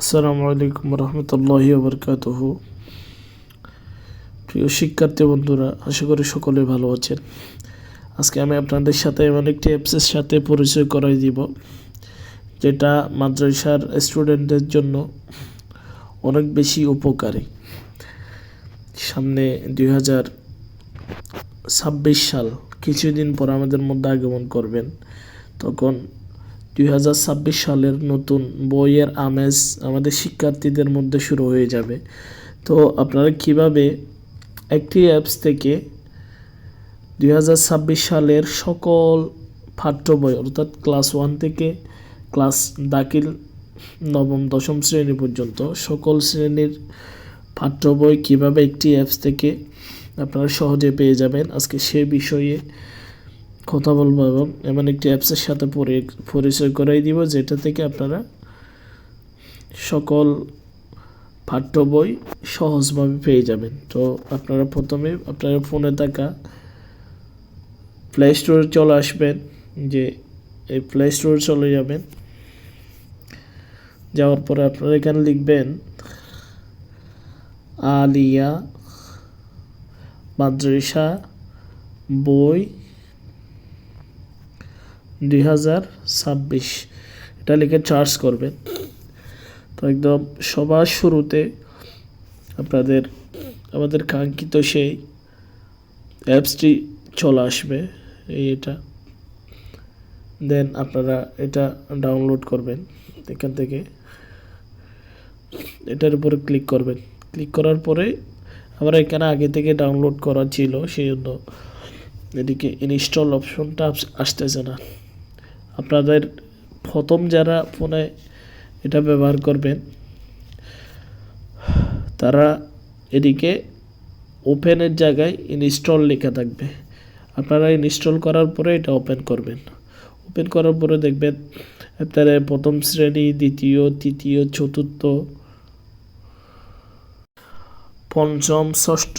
আসসালামু আলাইকুম রহমতুল্লাহি বরকাতহ প্রিয় শিক্ষার্থী বন্ধুরা, আশা করি সকলে ভালো আছেন। আজকে আমি আপনাদের সাথে এমন একটি অ্যাপসের সাথে পরিচয় করাই দিব, যেটা মাদ্রাসার স্টুডেন্টদের জন্য অনেক বেশি উপকারী। সামনে দুই হাজার ছাব্বিশ সাল, কিছুদিন পর আমাদের মধ্যে আগমন করবেন। তখন দুই হাজার ছাব্বিশ সালের নতুন বইয়ের আমেজ আমাদের শিক্ষার্থীদের মধ্যে শুরু হয়ে যাবে। তো আপনারা কীভাবে একটি অ্যাপস থেকে দুই হাজার ছাব্বিশ সালের সকল পাঠ্য বই অর্থাৎ ক্লাস ওয়ান থেকে ক্লাস দাখিল নবম, দশম শ্রেণি পর্যন্ত সকল শ্রেণির পাঠ্য বই কীভাবে একটি অ্যাপস থেকে আপনারা সহজে পেয়ে যাবেন, আজকে সে বিষয়ে কথা বলব এবং এমন একটি অ্যাপসের সাথে পরি- পরিচয় করাই দিব যেটা থেকে আপনারা সকল পাঠ্য বই সহজভাবে পেয়ে যাবেন। তো আপনারা প্রথমে আপনারা ফোনে থাকা প্লে স্টোরে চলে আসবেন, যে এই প্লে স্টোরে চলে যাবেন। যাওয়ার পরে আপনারা এখানে লিখবেন, আলিয়া মাদ্রাসা বই দুই হাজার ছাব্বিশ। এটা লিখে চার্জ করবেন। তো একদম সবার শুরুতে আপনাদের, আমাদের কাঙ্ক্ষিত সেই অ্যাপসটি চলে আসবে, এই এটা। দেন আপনারা এটা ডাউনলোড করবেন এখান থেকে। এটার উপরে ক্লিক করবেন। ক্লিক করার পরে আমার এখানে আগে থেকে ডাউনলোড করা ছিল, সেই জন্য এদিকে ইনস্টল অপশনটা আসতেছে না। আপনাদের প্রথম যারা ফোনে এটা ব্যবহার করবেন, তারা এদিকে ওপেনের জায়গায় ইনস্টল লেখা থাকবে। আপনারা ইনস্টল করার পরে এটা ওপেন করবেন। ওপেন করার পরে দেখবেন আপনারা প্রথম শ্রেণি, দ্বিতীয়, তৃতীয়, চতুর্থ, পঞ্চম, ষষ্ঠ,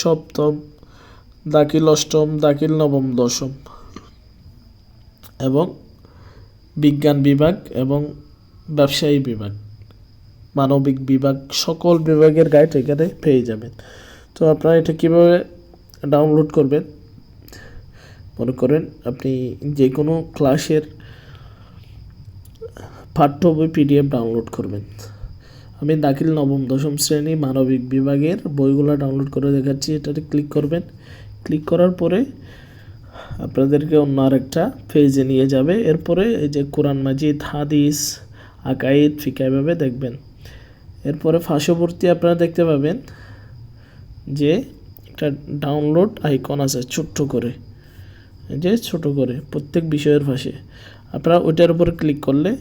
সপ্তম, দাখিল অষ্টম, দাখিল নবম, দশম। এবং বিজ্ঞান বিভাগ এবং ব্যবসায়ী বিভাগ, মানবিক বিভাগ, সকল বিভাগের গাইড এখানে পেয়ে যাবেন। তো আপনারা এটা কীভাবে ডাউনলোড করবেন? মনে করেন আপনি যে কোনো ক্লাসের পাঠ্য বই পিডিএফ ডাউনলোড করবেন। আমি দাখিল নবম, দশম শ্রেণি মানবিক বিভাগের বইগুলো ডাউনলোড করে দেখাচ্ছি। এটাতে ক্লিক করবেন। ক্লিক করার পরে আপনাদেরকে অন্য আরেকটা ফেজে নিয়ে যাবে। এরপরে এই যে কোরআন মাজিদ, হাদিস, আকাইদ ফিকা এভাবে দেখবেন। এরপরে পার্শ্ববর্তী আপনারা দেখতে পাবেন যে একটা ডাউনলোড আইকন আছে ছোট্ট করে। যে ছোট করে, প্রত্যেক বিষয়ের পাশে। আপনারা ওইটার উপর ক্লিক করলে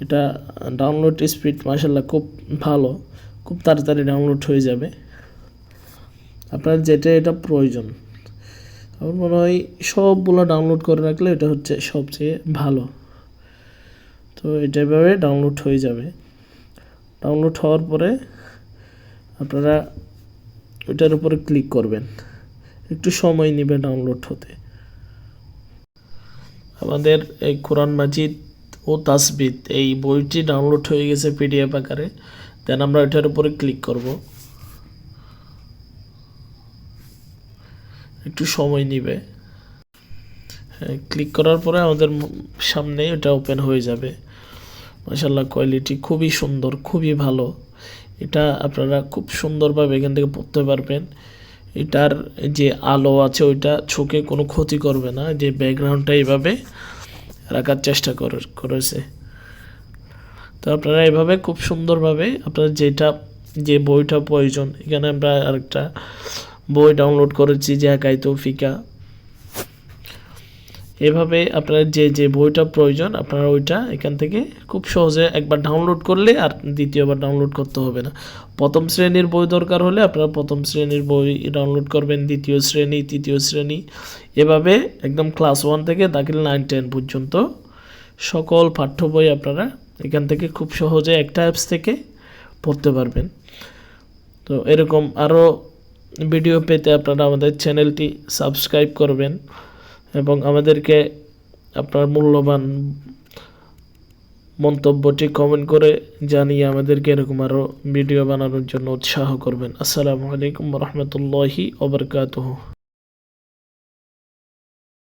এটা ডাউনলোড স্পিড মাসাল্লাহ খুব ভালো, খুব তাড়াতাড়ি ডাউনলোড হয়ে যাবে। আপনার যেটা এটা প্রয়োজন। আমার মনে হয় সবগুলো ডাউনলোড করে রাখলে এটা হচ্ছে সবচেয়ে ভালো। তো এটা এভাবে ডাউনলোড হয়ে যাবে। ডাউনলোড হওয়ার পরে আপনারা ওইটার উপরে ক্লিক করবেন। একটু সময় নেবে ডাউনলোড হতে। আমাদের এই কোরআন মাজিদ ও তাসবিদ, এই বইটি ডাউনলোড হয়ে গেছে পিডিএফ আকারে। দেন আমরা এটার উপরে ক্লিক করব। একটু সময় নিবে। হ্যাঁ ক্লিক করার পরে আমাদের সামনে এটা ওপেন হয়ে যাবে। মাসাল্লাহ কোয়ালিটি খুবই সুন্দর, খুবই ভালো। এটা আপনারা খুব সুন্দরভাবে এখান থেকে পড়তে পারবেন। এটার যে আলো আছে, ওইটা চোখে কোনো ক্ষতি করবে না। যে ব্যাকগ্রাউন্ডটা এইভাবে রাখার চেষ্টা করে, করেছে। তো আপনারা এভাবে খুব সুন্দরভাবে আপনারা যেটা, যে বইটা প্রয়োজন, এখানে আমরা আরেকটা বই ডাউনলোড করেছি, যে একাই তৌফিকা এভাবে আপনার যে যে বইটা প্রয়োজন, আপনার ওইটা এখান থেকে খুব সহজে একবার ডাউনলোড করলে আর দ্বিতীয়বার ডাউনলোড করতে হবে না। প্রথম শ্রেণির বই দরকার হলে আপনারা প্রথম শ্রেণির বই ডাউনলোড করবেন, দ্বিতীয় শ্রেণি, তৃতীয় শ্রেণি। এভাবে একদম ক্লাস ওয়ান থেকে দাখিল নাইন টেন পর্যন্ত সকল পাঠ্য বই আপনারা এখান থেকে খুব সহজে একটা অ্যাপস থেকে পড়তে পারবেন। তো এরকম আরও ভিডিও পেতে আপনারা আমাদের চ্যানেলটি সাবস্ক্রাইব করবেন এবং আমাদেরকে আপনার মূল্যবান মন্তব্যটি কমেন্ট করে জানিয়ে আমাদেরকে এরকম আরও ভিডিও বানানোর জন্য উৎসাহ করবেন। আসসালামু আলাইকুম রহমতুল্লাহি ওবরকাতহ